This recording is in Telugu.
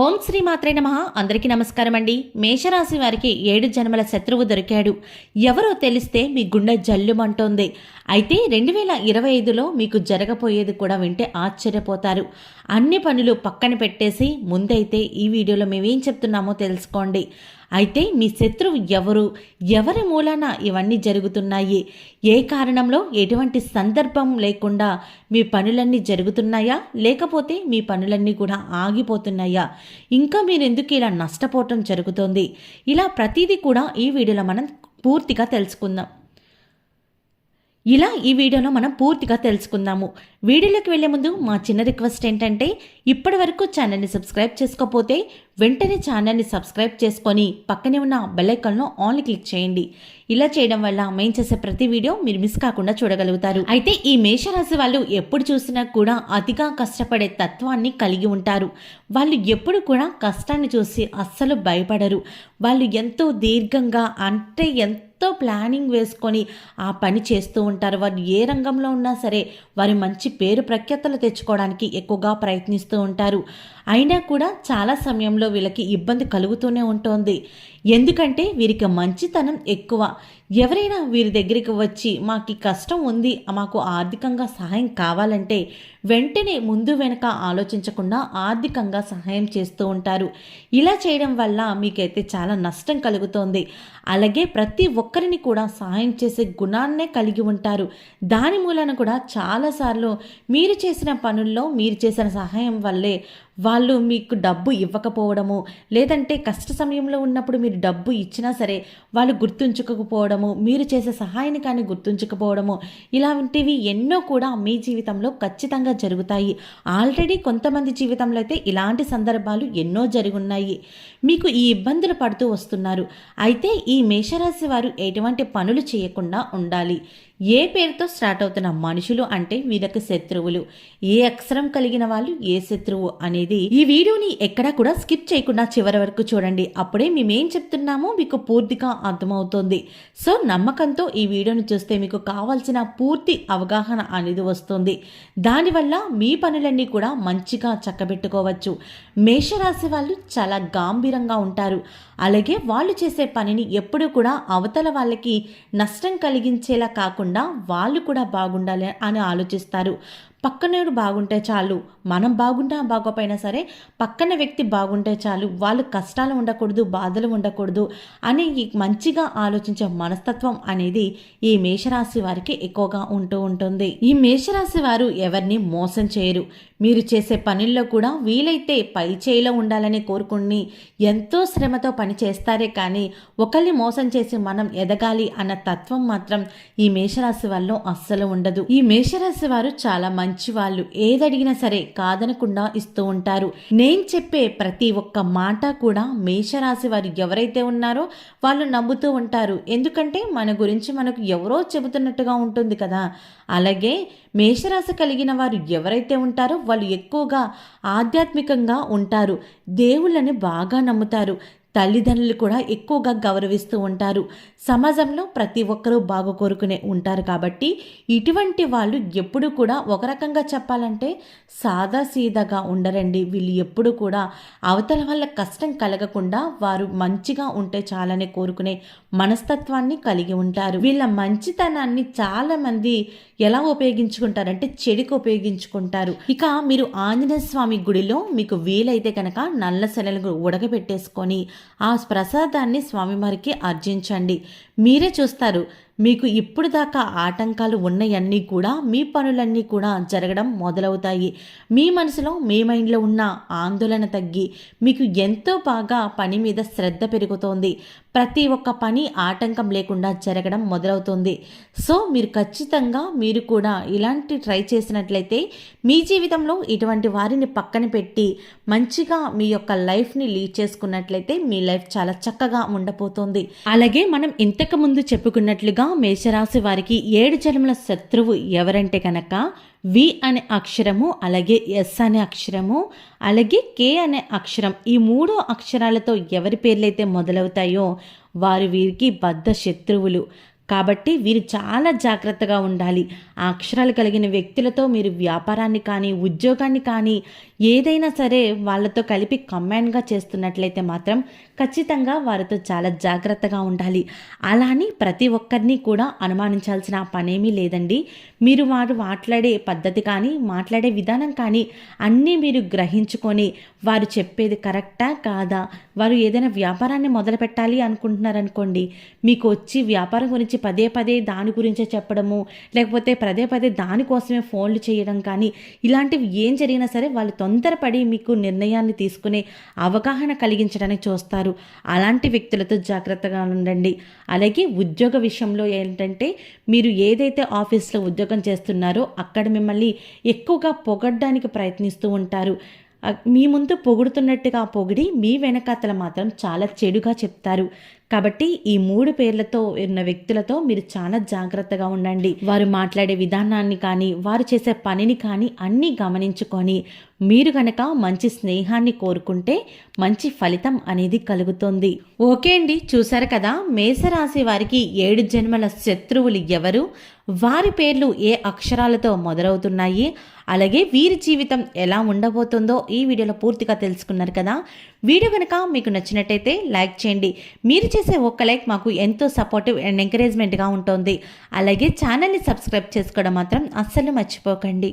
ఓం శ్రీ మాత్రే నమ. అందరికీ నమస్కారం అండి. మేషరాశి వారికి ఏడు జన్మల శత్రువు దొరికాడు. ఎవరో తెలిస్తే మీ గుండె జల్లుమంటోంది. అయితే రెండు వేల ఇరవై ఐదులో మీకు జరగబోయేది కూడా వింటే ఆశ్చర్యపోతారు. అన్ని పనులు పక్కన పెట్టేసి ముందైతే ఈ వీడియోలో మేమేం చెప్తున్నామో తెలుసుకోండి. అయితే మీ శత్రువు ఎవరు? ఎవరి మూలాన ఇవన్నీ జరుగుతున్నాయి? ఏ కారణంలో ఎటువంటి సందర్భం లేకుండా మీ పనులన్నీ జరుగుతున్నాయా? లేకపోతే మీ పనులన్నీ కూడా ఆగిపోతున్నాయా? ఇంకా మీరెందుకు ఇలా నష్టపోవటం జరుగుతోంది? ఇలా ప్రతిదీ కూడా ఈ వీడియోలో మనం పూర్తిగా తెలుసుకుందాం. ఇలా ఈ వీడియోలో మనం పూర్తిగా తెలుసుకుందాము. వీడియోలోకి వెళ్ళే ముందు మా చిన్న రిక్వెస్ట్ ఏంటంటే ఇప్పటి వరకు ఛానల్ని సబ్స్క్రైబ్ చేసుకోకపోతే వెంటనే ఛానల్ని సబ్స్క్రైబ్ చేసుకొని పక్కనే ఉన్న బెల్లైకన్లో ఆన్లీ క్లిక్ చేయండి. ఇలా చేయడం వల్ల మేము చేసే ప్రతి వీడియో మీరు మిస్ కాకుండా చూడగలుగుతారు. అయితే ఈ మేషరాశి వాళ్ళు ఎప్పుడు చూసినా కూడా అతిగా కష్టపడే తత్వాన్ని కలిగి ఉంటారు. వాళ్ళు ఎప్పుడు కూడా కష్టాన్ని చూసి అస్సలు భయపడరు. వాళ్ళు ఎంతో దీర్ఘంగా అంటే ఎంత ఎంతో ప్లానింగ్ వేసుకొని ఆ పని చేస్తూ ఉంటారు. వారు ఏ రంగంలో ఉన్నా సరే వారి మంచి పేరు ప్రఖ్యాతలు తెచ్చుకోవడానికి ఎక్కువగా ప్రయత్నిస్తూ ఉంటారు. అయినా కూడా చాలా సమయంలో వీళ్ళకి ఇబ్బంది కలుగుతూనే ఉంటుంది. ఎందుకంటే వీరికి మంచితనం ఎక్కువ. ఎవరైనా వీరి దగ్గరికి వచ్చి మాకు కష్టం ఉంది మాకు ఆర్థికంగా సహాయం కావాలంటే వెంటనే ముందు వెనక ఆలోచించకుండా ఆర్థికంగా సహాయం చేస్తూ ఉంటారు. ఇలా చేయడం వల్ల మీకైతే చాలా నష్టం కలుగుతోంది. అలాగే ప్రతి ఒక్కరిని కూడా సహాయం చేసే గుణాన్నే కలిగి ఉంటారు. దాని మూలన కూడా చాలాసార్లు మీరు చేసిన పనుల్లో మీరు చేసిన సహాయం వల్లే వాళ్ళు మీకు డబ్బు ఇవ్వకపోవడము లేదంటే కష్ట సమయంలో ఉన్నప్పుడు మీరు డబ్బు ఇచ్చినా సరే వాళ్ళు గుర్తుంచుకోకపోవడము మీరు చేసే సహాయాన్ని కానీ గుర్తుంచకపోవడము ఇలాంటివి ఎన్నో కూడా మీ జీవితంలో ఖచ్చితంగా జరుగుతాయి. ఆల్రెడీ కొంతమంది జీవితంలో అయితే ఇలాంటి సందర్భాలు ఎన్నో జరుగున్నాయి. మీకు ఈ ఇబ్బందులు పడుతూ వస్తున్నారు. అయితే ఈ మేషరాశి వారు ఎటువంటి పనులు చేయకుండా ఉండాలి. ఏ పేరుతో స్టార్ట్ అవుతున్న మనుషులు అంటే వీళ్ళకి శత్రువులు. ఏ అక్షరం కలిగిన వాళ్ళు ఏ శత్రువు అనేది ఈ వీడియోని ఎక్కడా కూడా స్కిప్ చేయకుండా చివరి వరకు చూడండి. అప్పుడే మేమేం చెప్తున్నామో మీకు పూర్తిగా అర్థమవుతుంది. సో నమ్మకంతో ఈ వీడియోని చూస్తే మీకు కావాల్సిన పూర్తి అవగాహన అనేది వస్తుంది. దానివల్ల మీ పనులన్నీ కూడా మంచిగా చక్కబెట్టుకోవచ్చు. మేషరాశి వాళ్ళు చాలా గాంభీరంగా ఉంటారు. అలాగే వాళ్ళు చేసే పనిని ఎప్పుడూ కూడా అవతల వాళ్ళకి నష్టం కలిగించేలా కాకుండా వాళ్ళు కూడా బాగుండాలి అని ఆలోచిస్తారు. పక్కనేడు బాగుంటే చాలు మనం బాగుంటా బాగోపోయినా సరే పక్కన వ్యక్తి బాగుంటే చాలు వాళ్ళు కష్టాలు ఉండకూడదు బాధలు ఉండకూడదు అని మంచిగా ఆలోచించే మనస్తత్వం అనేది ఈ మేషరాశి వారికి ఎక్కువగా ఉంటూ ఉంటుంది. ఈ మేషరాశి వారు ఎవరిని మోసం చేయరు. మీరు చేసే పనుల్లో కూడా వీలైతే పై చేయిలో ఉండాలని కోరుకుని ఎంతో శ్రమతో పని చేస్తారే కానీ ఒకరిని మోసం చేసి మనం ఎదగాలి అన్న తత్వం మాత్రం ఈ మేషరాశి వాళ్ళు అస్సలు ఉండదు. ఈ మేషరాశి వారు చాలా మంచి వాళ్ళు ఏదడిగినా సరే కాదనకుండా ఇస్తూ ఉంటారు. నేను చెప్పే ప్రతి ఒక్క మాట కూడా మేషరాశి వారు ఎవరైతే ఉన్నారో వాళ్ళు నమ్ముతూ ఉంటారు. ఎందుకంటే మన గురించి మనకు ఎవరో చెబుతున్నట్టుగా ఉంటుంది కదా. అలాగే మేషరాశి కలిగిన వారు ఎవరైతే ఉంటారో వాళ్ళు ఎక్కువగా ఆధ్యాత్మికంగా ఉంటారు. దేవుళ్ళని బాగా నమ్ముతారు. తల్లిదండ్రులు కూడా ఎక్కువగా గౌరవిస్తూ ఉంటారు. సమాజంలో ప్రతి ఒక్కరూ బాగు కోరుకునే ఉంటారు కాబట్టి ఇటువంటి వాళ్ళు ఎప్పుడు కూడా ఒక రకంగా చెప్పాలంటే సాదా సీదాగా ఉండరండి. వీళ్ళు ఎప్పుడు కూడా అవతల వల్ల కష్టం కలగకుండా వారు మంచిగా ఉంటే చాలని కోరుకునే మనస్తత్వాన్ని కలిగి ఉంటారు. వీళ్ళ మంచితనాన్ని చాలామంది ఎలా ఉపయోగించుకుంటారంటే చెడుకు ఉపయోగించుకుంటారు. ఇక మీరు ఆంజనేయ స్వామి గుడిలో మీకు వీలైతే కనుక నల్ల శనలు ఉడకబెట్టేసుకొని ఆ ప్రసాదాన్ని స్వామివారికి అర్జించండి. మీరే చూస్తారు. మీకు ఇప్పుడు దాకా ఆటంకాలు ఉన్నవన్నీ కూడా మీ పనులన్నీ కూడా జరగడం మొదలవుతాయి. మీ మనసులో మీ మైండ్లో ఉన్న ఆందోళన తగ్గి మీకు ఎంతో బాగా పని మీద శ్రద్ధ పెరుగుతోంది. ప్రతి ఒక్క పని ఆటంకం లేకుండా జరగడం మొదలవుతుంది. సో మీరు ఖచ్చితంగా మీరు కూడా ఇలాంటి ట్రై చేసినట్లయితే మీ జీవితంలో ఇటువంటి వారిని పక్కన పెట్టి మంచిగా మీ యొక్క లైఫ్ని లీడ్ చేసుకున్నట్లయితే మీ లైఫ్ చాలా చక్కగా ఉండబోతోంది. అలాగే మనం ఇంతకు ముందు చెప్పుకున్నట్లుగా మేషరాశి వారికి ఏడు జన్మల శత్రువు ఎవరంటే కనుక వి అనే అక్షరము అలాగే ఎస్ అనే అక్షరము అలాగే కే అనే అక్షరం ఈ మూడు అక్షరాలతో ఎవరి పేర్లైతే మొదలవుతాయో వారు వీరికి బద్ధ శత్రువులు. కాబట్టి వీరు చాలా జాగ్రత్తగా ఉండాలి. ఆ అక్షరాలు కలిగిన వ్యక్తులతో మీరు వ్యాపారాన్ని కానీ ఉద్యోగాన్ని కానీ ఏదైనా సరే వాళ్ళతో కలిపి కమాండ్గా చేస్తున్నట్లయితే మాత్రం ఖచ్చితంగా వారితో చాలా జాగ్రత్తగా ఉండాలి. అలాని ప్రతి ఒక్కరిని కూడా అనుమానించాల్సిన పనేమీ లేదండి. మీరు వారు మాట్లాడే పద్ధతి కానీ మాట్లాడే విధానం కానీ అన్నీ మీరు గ్రహించుకొని వారు చెప్పేది కరెక్టా కాదా? వారు ఏదైనా వ్యాపారాన్ని మొదలు పెట్టాలి అనుకుంటున్నారనుకోండి మీకు వచ్చి వ్యాపారం గురించి పదే పదే దాని గురించే చెప్పడము లేకపోతే పదే పదే దానికోసమే ఫోన్లు చేయడం కానీ ఇలాంటివి ఏం జరిగినా సరే వాళ్ళు తొందరపడి మీకు నిర్ణయాన్ని తీసుకునే అవగాహన కలిగించడానికి చూస్తారు. అలాంటి వ్యక్తులతో జాగ్రత్తగా ఉండండి. అలాగే ఉద్యోగ విషయంలో ఏంటంటే మీరు ఏదైతే ఆఫీస్లో ఉద్యోగం చేస్తున్నారో అక్కడ మిమ్మల్ని ఎక్కువగా పొగడ్డానికి ప్రయత్నిస్తూ ఉంటారు. మీ ముందు పొగుడుతున్నట్టుగా పొగిడి మీ వెనకాతల మాత్రం చాలా చెడుగా చెప్తారు. కాబట్టి ఈ మూడు పేర్లతో ఉన్న వ్యక్తులతో మీరు చాలా జాగ్రత్తగా ఉండండి. వారు మాట్లాడే విధానాన్ని కానీ వారు చేసే పనిని కానీ అన్నీ గమనించుకొని మీరు గనక మంచి స్నేహాన్ని కోరుకుంటే మంచి ఫలితం అనేది కలుగుతుంది. ఓకే అండి చూశారు కదా? మేషరాశి వారికి ఏడు జన్మల శత్రువులు ఎవరు? వారి పేర్లు ఏ అక్షరాలతో మొదలవుతున్నాయి? అలాగే వీరి జీవితం ఎలా ఉండబోతుందో ఈ వీడియోలో పూర్తిగా తెలుసుకున్నారు కదా? వీడియో కనుక మీకు నచ్చినట్టయితే లైక్ చేయండి. మీరు చేసే ఒక్క లైక్ మాకు ఎంతో సపోర్టివ్ అండ్ ఎంకరేజ్మెంట్గా ఉంటుంది. అలాగే ఛానల్ని సబ్స్క్రైబ్ చేసుకోవడం మాత్రం అస్సలు మర్చిపోకండి.